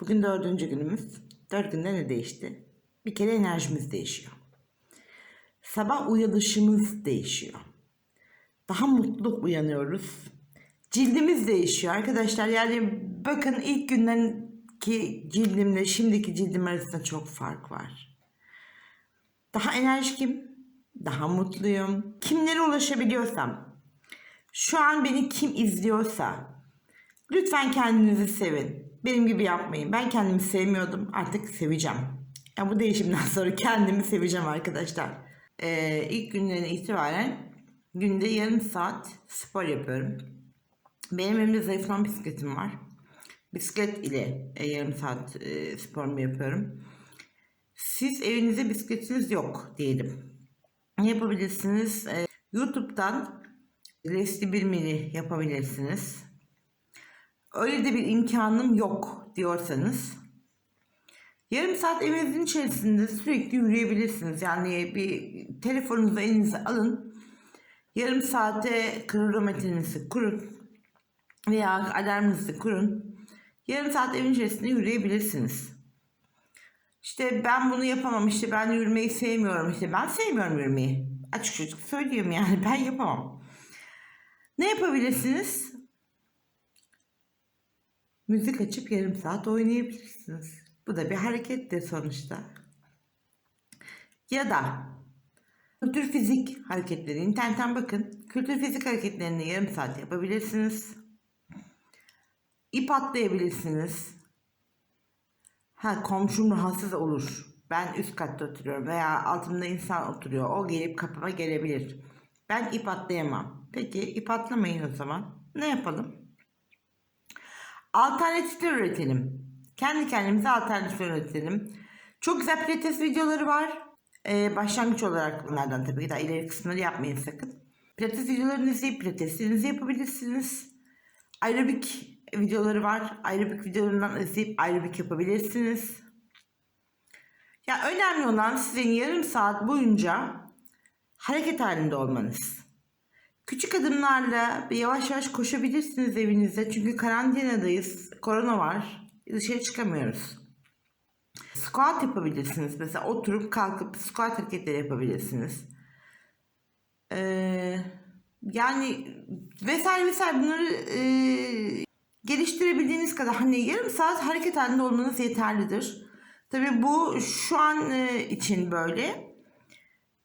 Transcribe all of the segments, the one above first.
Bugün dördüncü günümüz. Dört günde ne değişti? Bir kere enerjimiz değişiyor. Sabah uyanışımız değişiyor. Daha mutlu uyanıyoruz. Cildimiz değişiyor arkadaşlar. Yani bakın ilk günden ki cildimle şimdiki cildim arasında çok fark var. Daha enerjikim, daha mutluyum. Kimlere ulaşabiliyorsam, şu an beni kim izliyorsa lütfen kendinizi sevin. Benim gibi yapmayın. Ben kendimi sevmiyordum. Artık seveceğim. Ya bu değişimden sonra kendimi seveceğim arkadaşlar. Ee, ilk günden itibaren günde yarım saat spor yapıyorum. Benim elimde zayıflama bisikletim var. Bisiklet ile e, yarım saat e, sporumu yapıyorum. Siz evinizde bisikletiniz yok diyelim. Ne yapabilirsiniz? Ee, YouTube'dan Leslie 1 mili yapabilirsiniz. Öyle de bir imkanım yok diyorsanız yarım saat evinizin içerisinde sürekli yürüyebilirsiniz. Yani bir telefonunuzu elinize alın. Yarım saate kronometrenizi kurun veya alarmınızı kurun. Yarım saat evin içerisinde yürüyebilirsiniz. İşte ben bunu yapamam işte ben yürümeyi sevmiyorum işte ben sevmiyorum yürümeyi. Açık açık söylüyorum yani ben yapamam. Ne yapabilirsiniz? Müzik açıp yarım saat oynayabilirsiniz. Bu da bir harekettir sonuçta. Ya da kültür fizik hareketleri internetten bakın. Kültür fizik hareketlerini yarım saat yapabilirsiniz. İp atlayabilirsiniz. Ha komşum rahatsız olur. Ben üst katta oturuyorum veya altımda insan oturuyor. O gelip kapıma gelebilir. Ben ip atlayamam. Peki ip atlamayın o zaman. Ne yapalım? Alternatifler üretelim. Kendi kendimize alternatifler üretelim. Çok güzel pilates videoları var. Ee, başlangıç olarak bunlardan tabii ki daha ileri kısımları yapmayın sakın. Pilates videolarını izleyip pilateslerinizi yapabilirsiniz. Aerobik videoları var. Aerobik videolarından izleyip aerobik yapabilirsiniz. Ya önemli olan sizin yarım saat boyunca hareket halinde olmanız. Küçük adımlarla yavaş yavaş koşabilirsiniz evinizde. Çünkü karantinadayız. Korona var. Dışarı çıkamıyoruz. Squat yapabilirsiniz. Mesela oturup kalkıp squat hareketleri yapabilirsiniz. Ee, yani vesaire vesaire bunları e, geliştirebildiğiniz kadar hani yarım saat hareket halinde olmanız yeterlidir. Tabii bu şu an e, için böyle.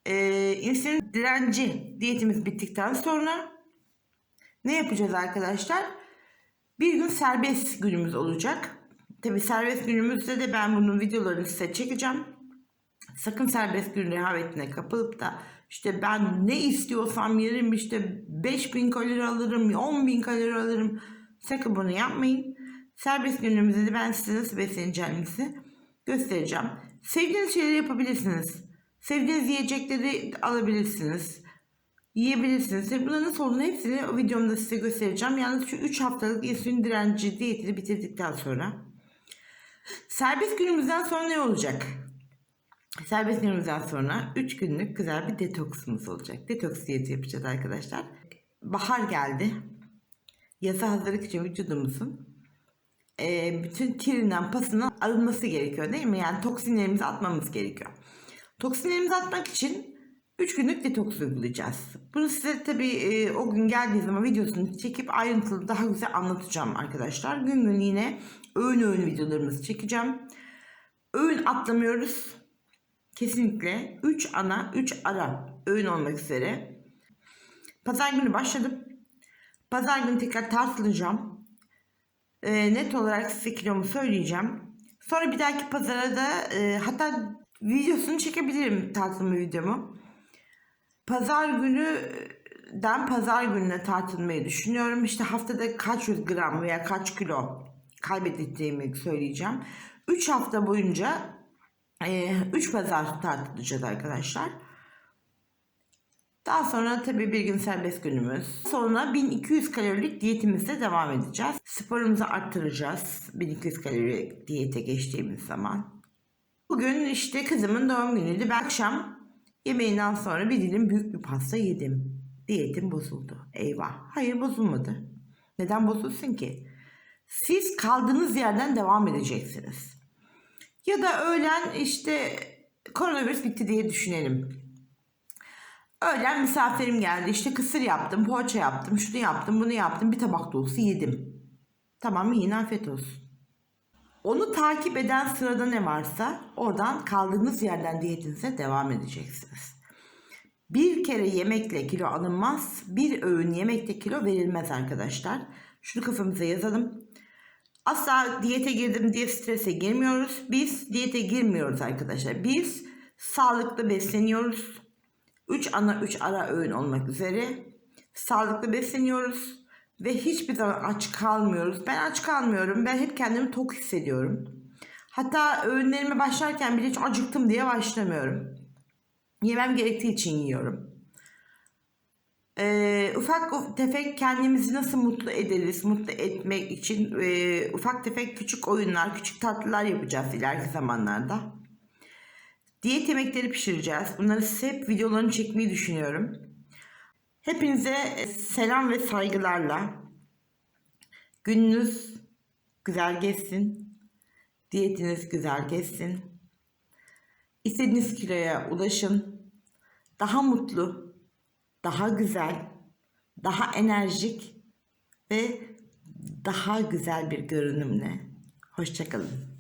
Ee, insülin direnci diyetimiz bittikten sonra ne yapacağız arkadaşlar? Bir gün serbest günümüz olacak. Tabi serbest günümüzde de ben bunun videolarını size çekeceğim. Sakın serbest gün rehavetine kapılıp da işte ben ne istiyorsam yerim işte 5000 kalori alırım 10.000 kalori alırım. Sakın bunu yapmayın. Serbest günümüzde de ben size nasıl besleneceğimizi göstereceğim. Sevdiğiniz şeyleri yapabilirsiniz. Sevdiğiniz yiyecekleri alabilirsiniz. Yiyebilirsiniz. Bunların nasıl olduğunu hepsini o videomda size göstereceğim. Yalnız şu 3 haftalık insülin direnci diyetini bitirdikten sonra. Serbest günümüzden sonra ne olacak? Serbest günümüzden sonra 3 günlük güzel bir detoksumuz olacak. Detoks diyeti yapacağız arkadaşlar. Bahar geldi. Yaza hazırlık için vücudumuzun e, bütün tirinden pasından alınması gerekiyor değil mi? Yani toksinlerimizi atmamız gerekiyor. Toksinlerimizi atmak için 3 günlük detoks uygulayacağız. Bunu size tabii e, o gün geldiği zaman videosunu çekip ayrıntılı daha güzel anlatacağım arkadaşlar. Gün gün yine öğün öğün videolarımızı çekeceğim. Öğün atlamıyoruz. Kesinlikle 3 ana 3 ara öğün olmak üzere. Pazar günü başladım. Pazar günü tekrar tartılacağım. E, net olarak size kilomu söyleyeceğim. Sonra bir dahaki pazara da e, hatta videosunu çekebilirim tartılma videomu. Pazar günüden pazar gününe tartılmayı düşünüyorum. İşte haftada kaç yüz gram veya kaç kilo kaybedeceğimi söyleyeceğim. 3 hafta boyunca 3 pazar tartılacağız arkadaşlar. Daha sonra tabii bir gün serbest günümüz. Sonra 1200 kalorilik diyetimizde devam edeceğiz. Sporumuzu arttıracağız. 1200 kalori diyete geçtiğimiz zaman. Bugün işte kızımın doğum günüydü. Ben akşam yemeğinden sonra bir dilim büyük bir pasta yedim. Diyetim bozuldu. Eyvah. Hayır bozulmadı. Neden bozulsun ki? Siz kaldığınız yerden devam edeceksiniz. Ya da öğlen işte koronavirüs bitti diye düşünelim. Öğlen misafirim geldi. İşte kısır yaptım, poğaça yaptım, şunu yaptım, bunu yaptım. Bir tabak dolusu yedim. Tamam yiyin afiyet olsun. Onu takip eden sırada ne varsa oradan kaldığınız yerden diyetinize devam edeceksiniz. Bir kere yemekle kilo alınmaz, bir öğün yemekle kilo verilmez arkadaşlar. Şunu kafamıza yazalım. Asla diyete girdim diye strese girmiyoruz. Biz diyete girmiyoruz arkadaşlar. Biz sağlıklı besleniyoruz. 3 ana 3 ara öğün olmak üzere sağlıklı besleniyoruz ve hiçbir zaman aç kalmıyoruz. Ben aç kalmıyorum. Ben hep kendimi tok hissediyorum. Hatta öğünlerime başlarken bile hiç acıktım diye başlamıyorum. Yemem gerektiği için yiyorum. Ee, ufak tefek kendimizi nasıl mutlu ederiz, mutlu etmek için e, ufak tefek küçük oyunlar, küçük tatlılar yapacağız ileriki zamanlarda. Diyet yemekleri pişireceğiz. Bunları size hep videolarını çekmeyi düşünüyorum. Hepinize selam ve saygılarla. Gününüz güzel geçsin. Diyetiniz güzel geçsin. İstediğiniz kiloya ulaşın. Daha mutlu, daha güzel, daha enerjik ve daha güzel bir görünümle. Hoşçakalın.